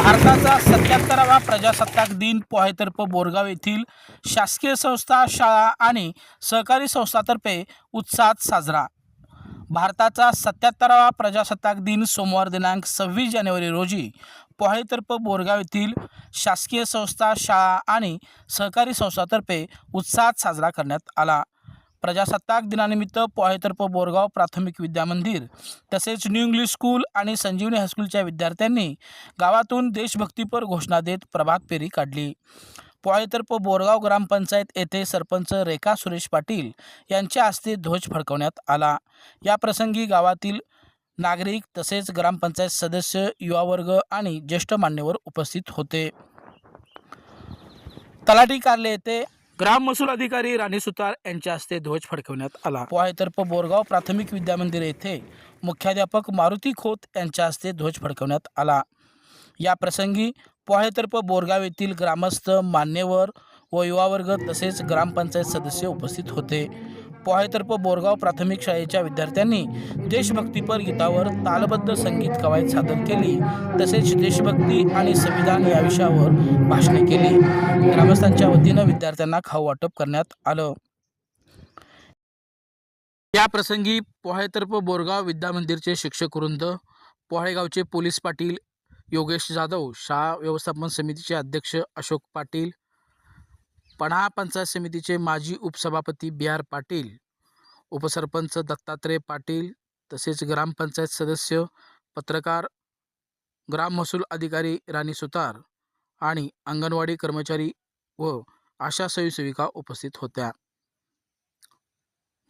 भारताचा सत्याहत्तरावा प्रजासत्ताक दिन पोहेतर्फ बोरगाव येथील शासकीय संस्था शाळा आणि सहकारी संस्थातर्फे उत्साहात साजरा. भारताचा सत्याहत्तरावा प्रजासत्ताक दिन सोमवार दिनांक सव्वीस जानेवारी रोजी पोहेतर्फ बोरगाव येथील शासकीय संस्था शाळा आणि सहकारी संस्थातर्फे उत्साहात साजरा करण्यात आला. प्रजासत्ताक दिनानिमित्त पोहेतर्फ बोरगाव प्राथमिक विद्यामंदिर तसेच न्यू इंग्लिश स्कूल आणि संजीवनी हायस्कूलच्या विद्यार्थ्यांनी गावातून देशभक्तीपर घोषणा देत प्रभात फेरी काढली. पोहेतर्फ बोरगाव ग्रामपंचायत येथे सरपंच रेखा सुरेश पाटील यांच्या हस्ते ध्वज फडकवण्यात आला. या प्रसंगी गावातील नागरिक तसेच ग्रामपंचायत सदस्य युवावर्ग आणि ज्येष्ठ मान्यवर उपस्थित होते. तलाठी कार्ले येथे ग्राम महसूल अधिकारी राणी सुतार यांच्या हस्ते ध्वज फडकवण्यात आला. पोहायतर्फ बोरगाव प्राथमिक विद्यामंदिर येथे मुख्याध्यापक मारुती खोत यांच्या हस्ते ध्वज फडकवण्यात आला. या प्रसंगी पोहायतर्फ बोरगाव येथील ग्रामस्थ मान्यवर व युवावर्ग तसेच ग्रामपंचायत सदस्य उपस्थित होते. पोहायतर्फ बोरगाव प्राथमिक शाळेच्या विद्यार्थ्यांनी देशभक्तीपर गीतावर तालबद्ध संगीत कवायत सादर केली. तसेच देशभक्ती आणि संविधान या विषयावर भाषणे केली. ग्रामस्थांच्या वतीनं विद्यार्थ्यांना खाऊ वाटप करण्यात आलं. या प्रसंगी पोहायतर्फ बोरगाव विद्यामंदिरचे शिक्षक वृंद पोहाळेगावचे पोलीस पाटील योगेश जाधव शाळा व्यवस्थापन समितीचे अध्यक्ष अशोक पाटील पणा पंचायत समितीचे माजी उपसभापती बी आर पाटील उपसरपंच दत्तात्रय पाटील तसेच ग्रामपंचायत सदस्य पत्रकार ग्राम महसूल अधिकारी राणी सुतार आणि अंगणवाडी कर्मचारी व आशा स्वयंसेविका उपस्थित होत्या.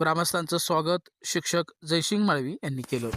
ग्रामस्थांचं स्वागत शिक्षक जयसिंग माळवी यांनी केलं.